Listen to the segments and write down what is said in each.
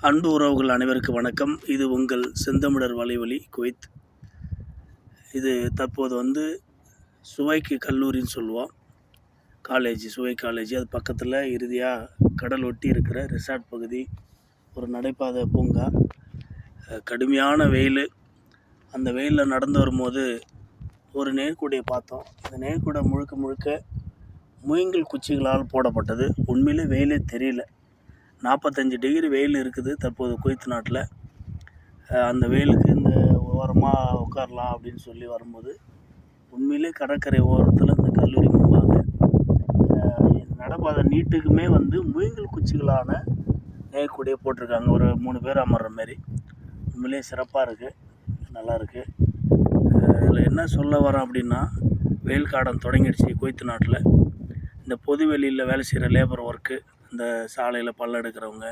அன்பு உறவுகள் அனைவருக்கும் வணக்கம். இது உங்கள் செந்தமிழர் வலைவலி குவைத். இது தற்போது வந்து சுவைக்கு கல்லூரின்னு சொல்லுவோம். காலேஜ் சுவை காலேஜ் அது பக்கத்தில் இறுதியாக கடல் ஒட்டி இருக்கிற ரிசார்ட் பகுதி ஒரு நடைபாதை பூங்கா. கடுமையான வெயில். அந்த வெயிலில் நடந்து வரும்போது ஒரு நேர்கூடையை பார்த்தோம். அந்த நேர்கூடை முழுக்க முழுக்க முயங்கல் குச்சிகளால் போடப்பட்டது. உண்மையிலே வெயிலே தெரியல. நாற்பத்தஞ்சு டிகிரி வெயில் இருக்குது தற்போது குவைத் நாட்டில். அந்த வெயிலுக்கு இந்த ஓரமாக உட்காரலாம் அப்படின்னு சொல்லி வரும்போது உண்மையிலே கடற்கரை ஓரத்தில் இந்த கல்லூரி முன்பாக நடப்பாதை நீட்டுக்குமே வந்து முயங்கல் குச்சிகளான நேயக்கூடியே போட்டிருக்காங்க. ஒரு மூணு பேர் அமர்ற மாரி. உண்மையிலே சிறப்பாக இருக்குது நல்லாயிருக்கு இதில் என்ன சொல்ல வரேன் அப்படின்னா வெயில் காலம் தொடங்கிடுச்சு குவைத்து நாட்டில். இந்த பொது வெளியில் வேலை செய்கிற லேபர் ஒர்க்கு இந்த சாலையில் பல்லெடுக்கிறவங்க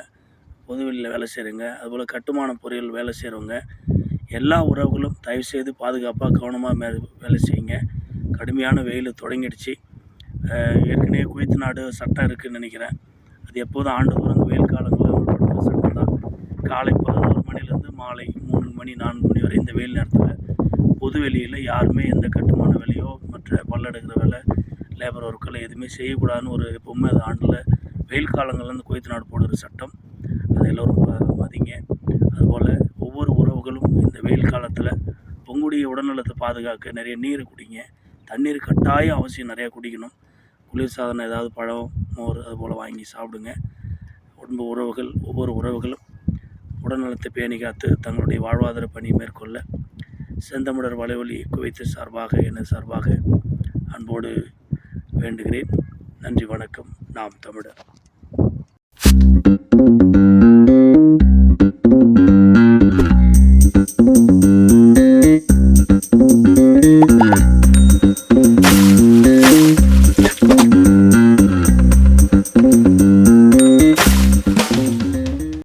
எடுக்கிறவங்க வெளியில் வேலை செய்கிறவங்க அதுபோல் கட்டுமான பொறியியல் வேலை செய்கிறவங்க எல்லா உறவுகளும் தயவுசெய்து பாதுகாப்பாக கவனமாக மே வேலை செய்யுங்க. கடுமையான வெயில் தொடங்கிடுச்சு. ஏற்கனவே குவைத் நாடு சட்டம் இருக்குதுன்னு நினைக்கிறேன். அது எப்போதும் ஆண்டுதோறும் இந்த வெயில் காலங்களில் சட்டம் தான். காலை பதினோரு மணிலேருந்து மாலை மூணு மணி நான்கு மணி வரை இந்த வெயில் நேரத்தில் பொது வெளியில் யாருமே எந்த கட்டுமான வேலையோ மற்ற பல்லெடுக்கிற வேலை லேபர் ஒர்க்கில் எதுவுமே செய்யக்கூடாதுன்னு ஒரு எப்பவுமே அது ஆண்டில் வெயில் காலங்களில் இந்த நாடு போடுற சட்டம் அதை எல்லோரும் ம- மதிங்க. அதுபோல் ஒவ்வொரு உறவுகளும் இந்த வெயில் காலத்தில் உங்களுடைய உடல்நலத்தை பாதுகாக்க நிறைய நீர் குடிங்க. தண்ணீர் கட்டாயம் அவசியம் நிறையா குடிக்கணும். குளிர்சாதனம் ஏதாவது பழம் மோர் அதுபோல் வாங்கி சாப்பிடுங்க. உடம்பு உறவுகள் ஒவ்வொரு உறவுகளும் உடல்நலத்தை பேணி காத்து தங்களுடைய வாழ்வாதார பணி மேற்கொள்ள செந்தமிடர் வலைவலி குவைத்து சார்பாக எனது சார்பாக அன்போடு வேண்டுகிறேன். நன்றி வணக்கம். நாம் தமிழர்.